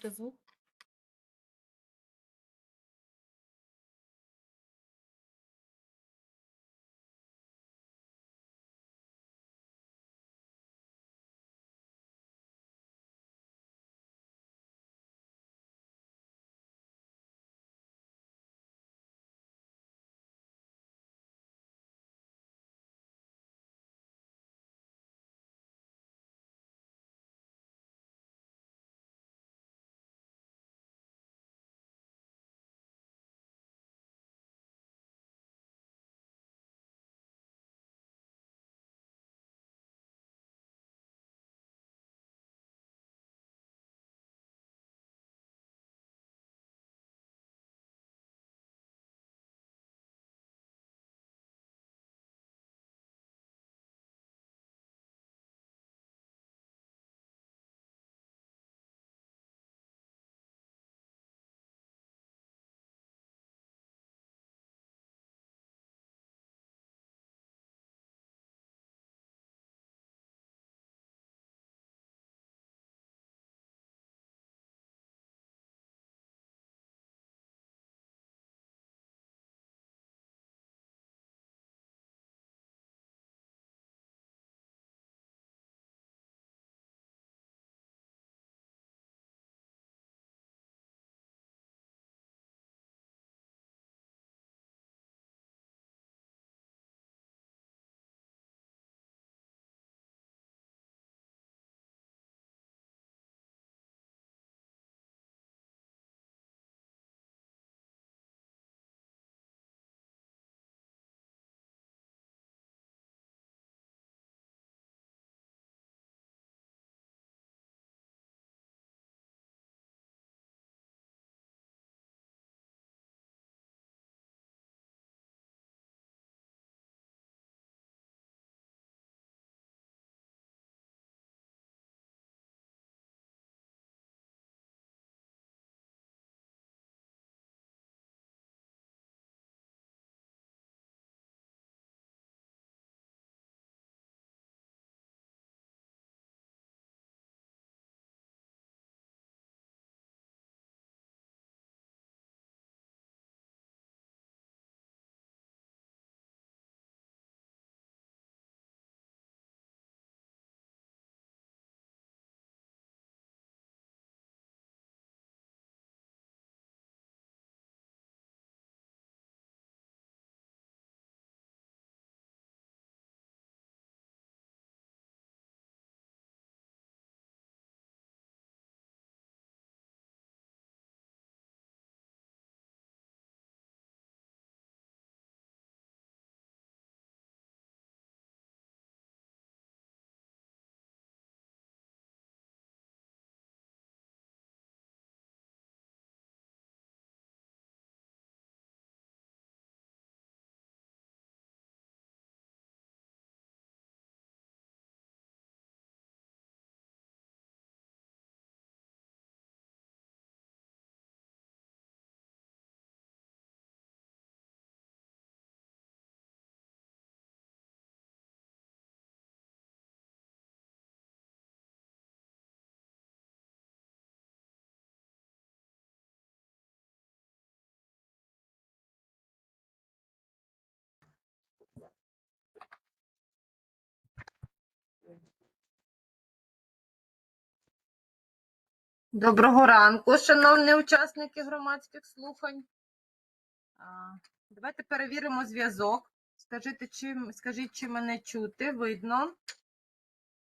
Versuch Доброго ранку, шановні учасники громадських слухань. Давайте перевіримо зв'язок. Скажіть, чи, скажіть, чи мене чути, видно.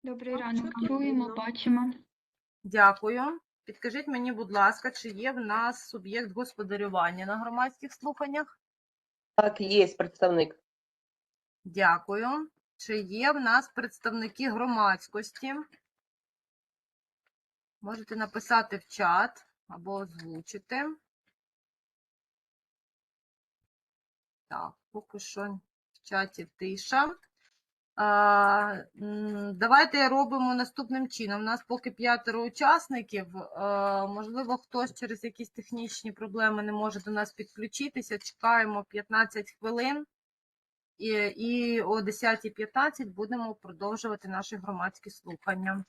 Добрий ранок. Чуємо, бачимо. Дякую. Підкажіть мені, будь ласка, чи є в нас суб'єкт господарювання на громадських слуханнях? Так, є представник. Дякую. Чи є в нас представники громадськості? Можете написати в чат або озвучити. Так, поки що в чаті тиша. А, давайте робимо наступним чином. У нас поки п'ятеро учасників. А, можливо, хтось через якісь технічні проблеми не може до нас підключитися. Чекаємо 15 хвилин. І, і о 10.15 будемо продовжувати наші громадські слухання.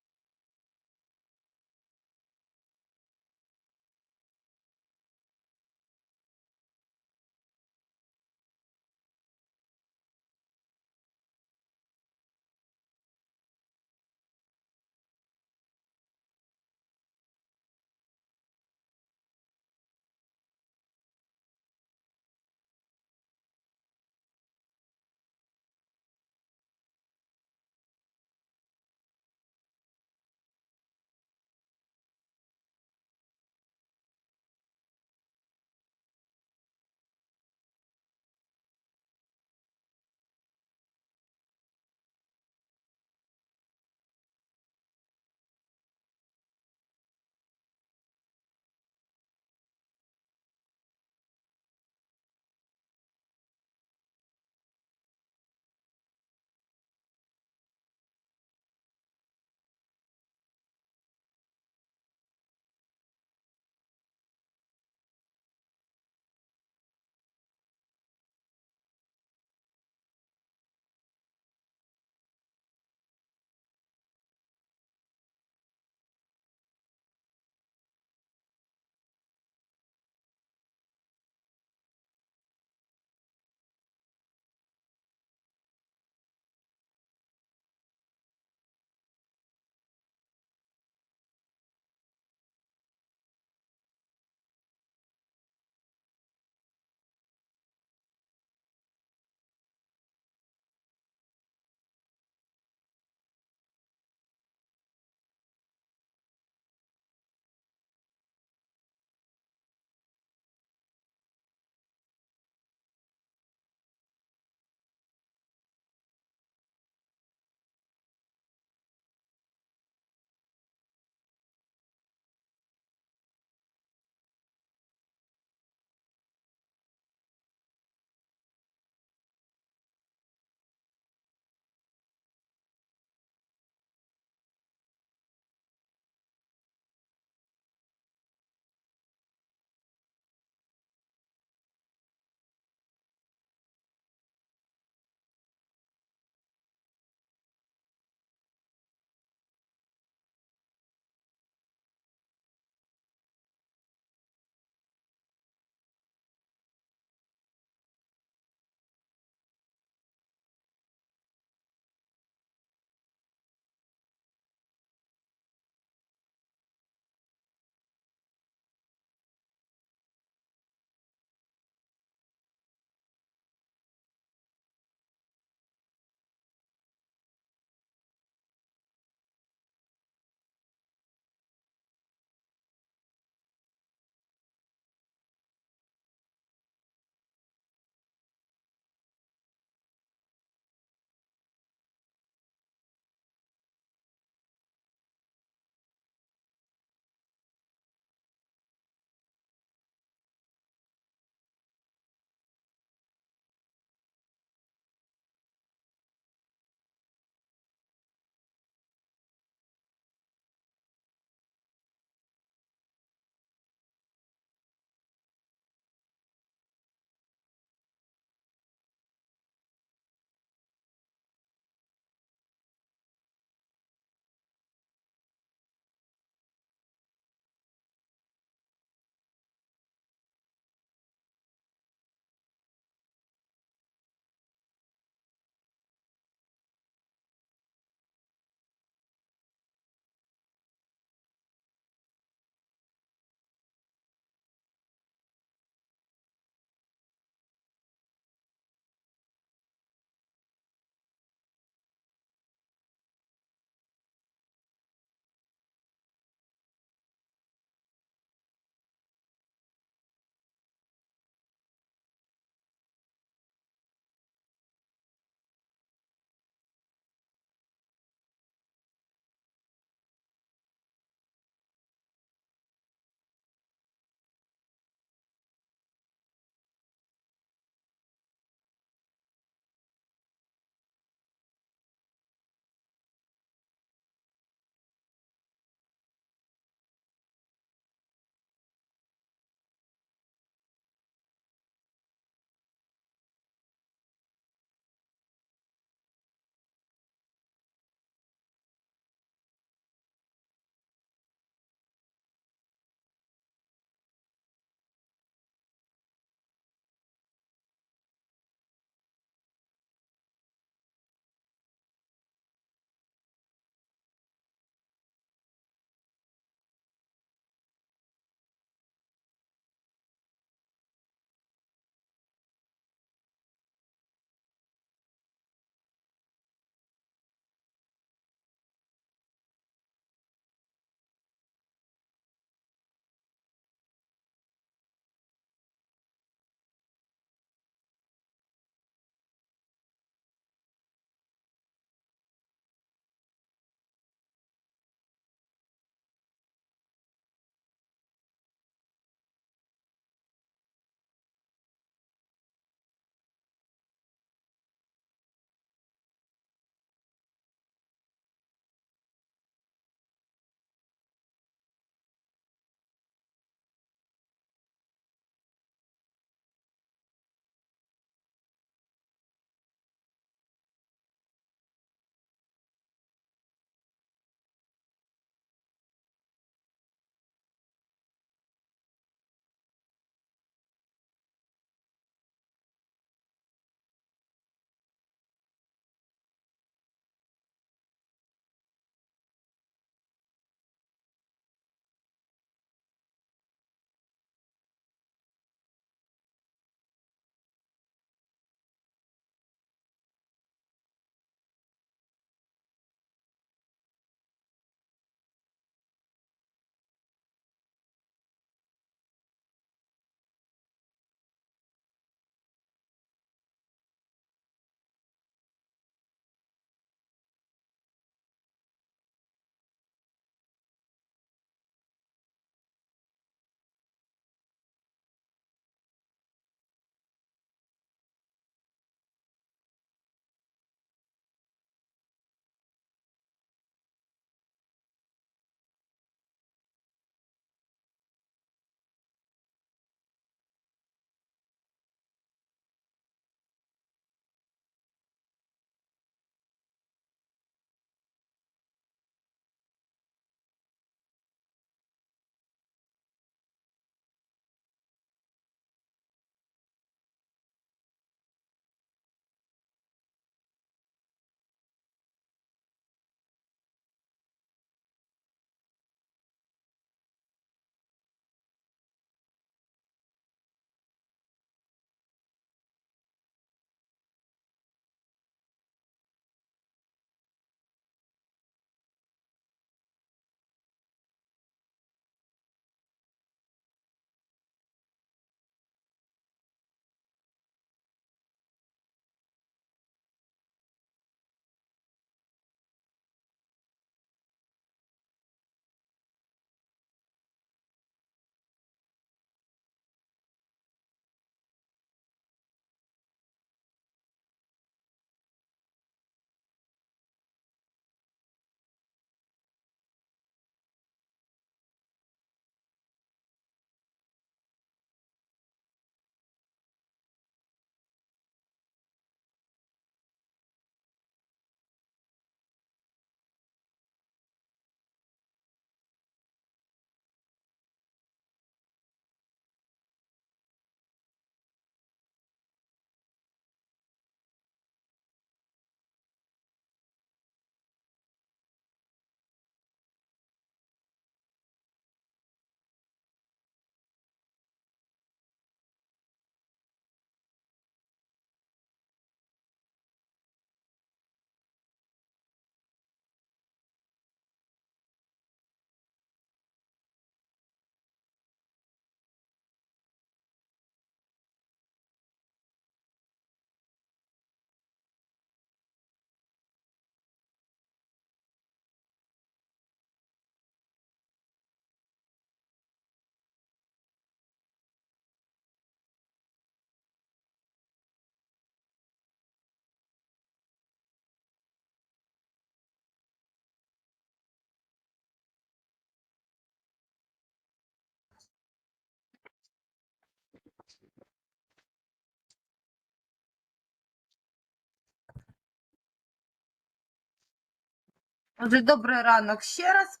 Отже, добрий ранок ще раз.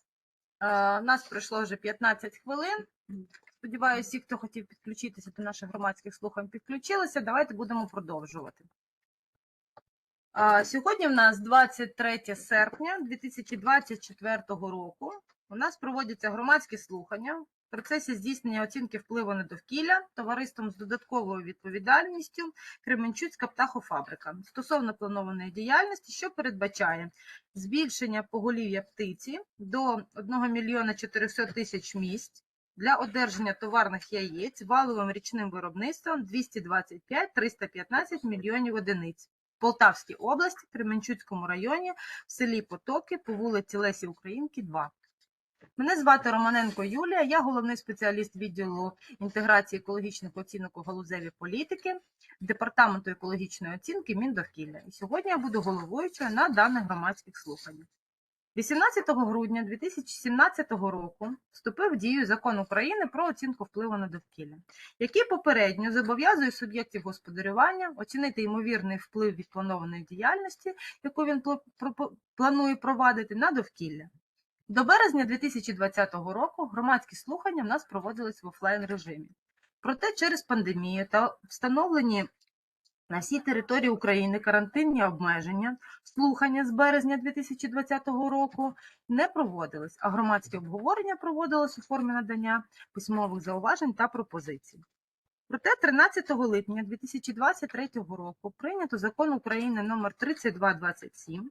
У Нас пройшло вже 15 хвилин. Сподіваюся, всі, хто хотів підключитися до наших громадських слухань, підключилися. Давайте будемо продовжувати. Е, Сьогодні в нас 23 серпня 2024 року. У нас проводяться громадські слухання процесі здійснення оцінки впливу на довкілля товариством з додатковою відповідальністю Кременчуцька птахофабрика стосовно планованої діяльності, що передбачає збільшення поголів'я птиці до 1 мільйона 400 тисяч місць для одержання товарних яєць валовим річним виробництвом 225-315 мільйонів одиниць. В Полтавській області, Кременчуцькому районі, в селі Потоки по вулиці Лесі Українки, 2. Мене звати Романенко Юлія, я головний спеціаліст відділу інтеграції екологічних оцінок у галузеві політики Департаменту екологічної оцінки Міндовкілля. І сьогодні я буду головуючою на даних громадських слуханнях. 18 грудня 2017 року вступив в дію закон України про оцінку впливу на довкілля, який попередньо зобов'язує суб'єктів господарювання оцінити ймовірний вплив від планованої діяльності, яку він планує провадити на довкілля. До березня 2020 року громадські слухання в нас проводились в офлайн режимі. Проте через пандемію та встановлені на всій території України карантинні обмеження, слухання з березня 2020 року не проводились, а громадське обговорення проводилось у формі надання письмових зауважень та пропозицій. Проте 13 липня 2023 року прийнято закон України номер 3227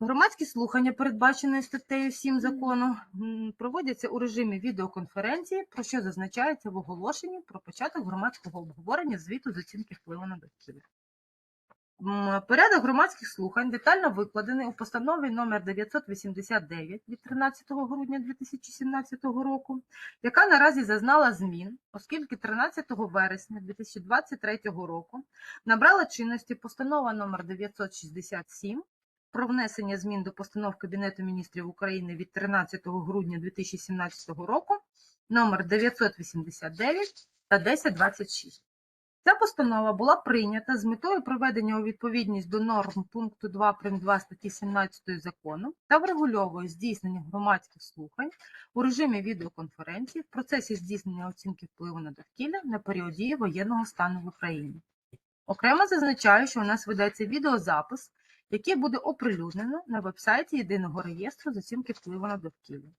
Громадські слухання, передбачені статтею 7 закону, проводяться у режимі відеоконференції, про що зазначається в оголошенні про початок громадського обговорення звіту з оцінки впливу на довкілля. Порядок громадських слухань детально викладений у постанові номер 989 від 13 грудня 2017 року, яка наразі зазнала змін, оскільки 13 вересня 2023 року набрала чинності постанова номер 967 про внесення змін до постанов Кабінету міністрів України від 13 грудня 2017 року номер 989 та 1026. Ця постанова була прийнята з метою приведення у відповідність до норм пункту 2 прим. 2 статті 17 закону та врегульовує здійснення громадських слухань у режимі відеоконференції в процесі здійснення оцінки впливу на довкілля на період воєнного стану в Україні. Окремо зазначаю, що у нас ведеться відеозапис, який буде оприлюднено на вебсайті Єдиного реєстру з оцінки впливу на довкілля.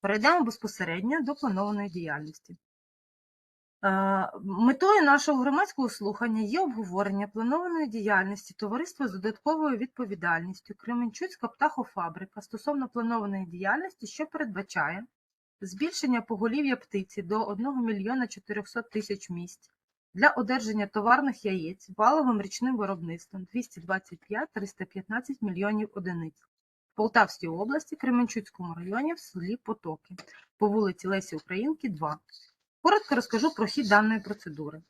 Перейдемо безпосередньо до планованої діяльності. Е, Метою нашого громадського слухання є обговорення планованої діяльності товариства з додатковою відповідальністю Кременчуцька птахофабрика стосовно планованої діяльності, що передбачає збільшення поголів'я птиці до 1 мільйона 400 тисяч місць для одержання товарних яєць валовим річним виробництвом 225-315 мільйонів одиниць в Полтавській області, Кременчуцькому районі в селі Потоки по вулиці Лесі Українки, 2. Коротко розкажу про хід даної процедури.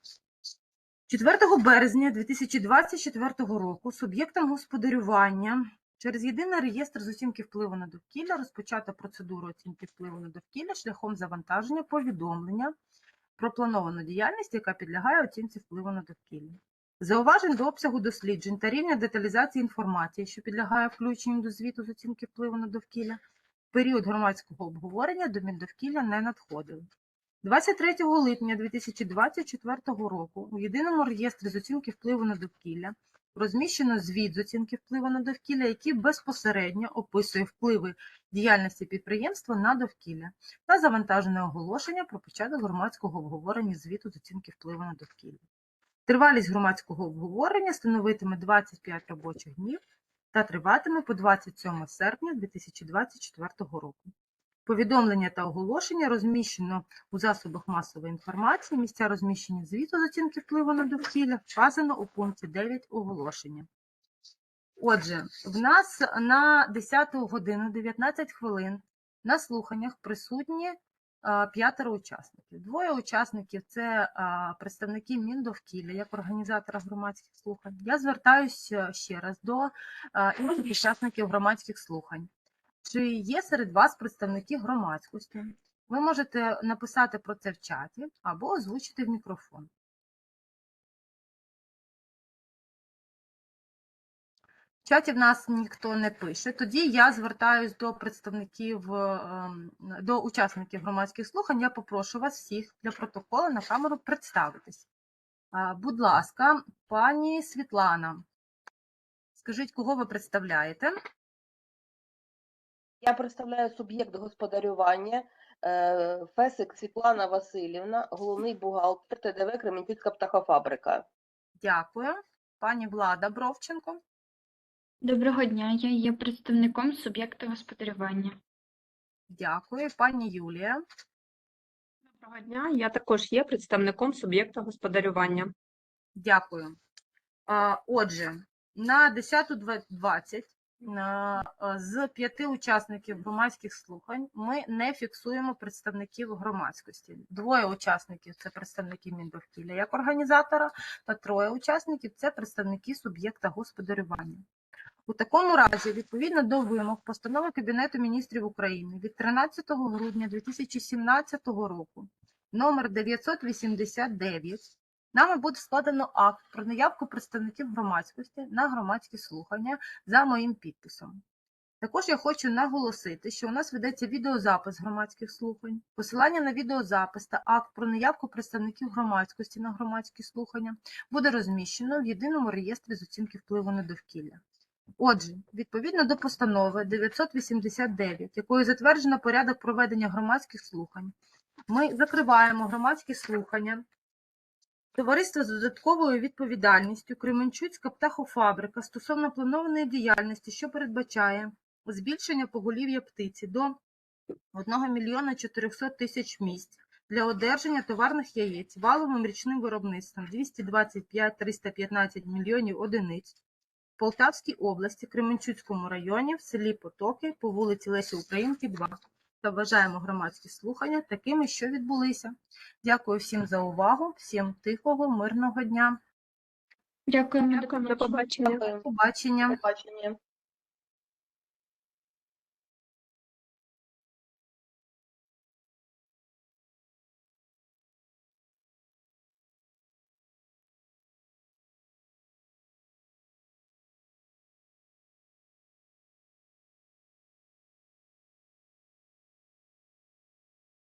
4 березня 2024 року суб'єктам господарювання через єдиний реєстр з оцінки впливу на довкілля розпочато процедуру оцінки впливу на довкілля шляхом завантаження повідомлення про плановану діяльність, яка підлягає оцінці впливу на довкілля. Зауважень до обсягу досліджень та рівня деталізації інформації, що підлягає включенню до звіту з оцінки впливу на довкілля, в період громадського обговорення до Міндовкілля не надходили. 23 липня 2024 року у єдиному реєстрі з оцінки впливу на довкілля розміщено звіт з оцінки впливу на довкілля, який безпосередньо описує впливи діяльності підприємства на довкілля та завантажене оголошення про початок громадського обговорення звіту з оцінки впливу на довкілля. Тривалість громадського обговорення становитиме 25 робочих днів та триватиме по 27 серпня 2024 року. Повідомлення та оголошення розміщено у засобах масової інформації. Місця розміщення звіту з оцінки впливу на довкілля вказано у пункті 9 оголошення. Отже, в нас на 10 годину 19 хвилин На слуханнях присутні п'ятеро учасників. Двоє учасників це представники Міндовкілля як організатора громадських слухань. Я звертаюся ще раз до інших учасників громадських слухань. Чи є серед вас представники громадськості? Ви можете написати про це в чаті або озвучити в мікрофон. В чаті в нас ніхто не пише. Тоді я звертаюсь до представників, ем, до учасників громадських слухань. Я попрошу вас всіх для протоколу на камеру представитись. Будь ласка, пані Світлана, скажіть, кого ви представляєте? Я представляю суб'єкт господарювання е, Фесик Світлана Васильівна, головний бухгалтер ТДВ Кременчуцька птахофабрика. Дякую. Пані Влада Бровченко. Доброго дня, я є представником суб'єкта господарювання. Дякую. Пані Юлія. Доброго дня. Я також є представником суб'єкта господарювання. Дякую. Отже, на 10.20 на- а, з п'яти учасників громадських слухань ми не фіксуємо представників громадськості. Двоє учасників це представники Міндовкілля як організатора, та троє учасників це представники суб'єкта господарювання. У такому разі, відповідно до вимог постанови Кабінету міністрів України від 13 грудня 2017 року, номер 989, Нами буде складено акт про наявку представників громадськості на громадські слухання за моїм підписом. Також я хочу наголосити, що у нас ведеться відеозапис громадських слухань. Посилання на відеозапис та акт про наявку представників громадськості на громадські слухання буде розміщено в єдиному реєстрі з оцінки впливу на довкілля. Отже, відповідно до постанови 989, якою затверджено порядок проведення громадських слухань, ми закриваємо громадські слухання Товариство з додатковою відповідальністю Кременчуцька птахофабрика стосовно планованої діяльності, що передбачає збільшення поголів'я птиці до 1 мільйона 400 тисяч місць для одержання товарних яєць валовим річним виробництвом 225-315 мільйонів одиниць. В Полтавській області, Кременчуцькому районі, в селі Потоки по вулиці Лесі Українки, 2 та вважаємо громадські слухання такими, що відбулися. Дякую всім за увагу, всім тихого, мирного дня. Дякуємо, Дякую, до побачення. До Побачення. Побачення.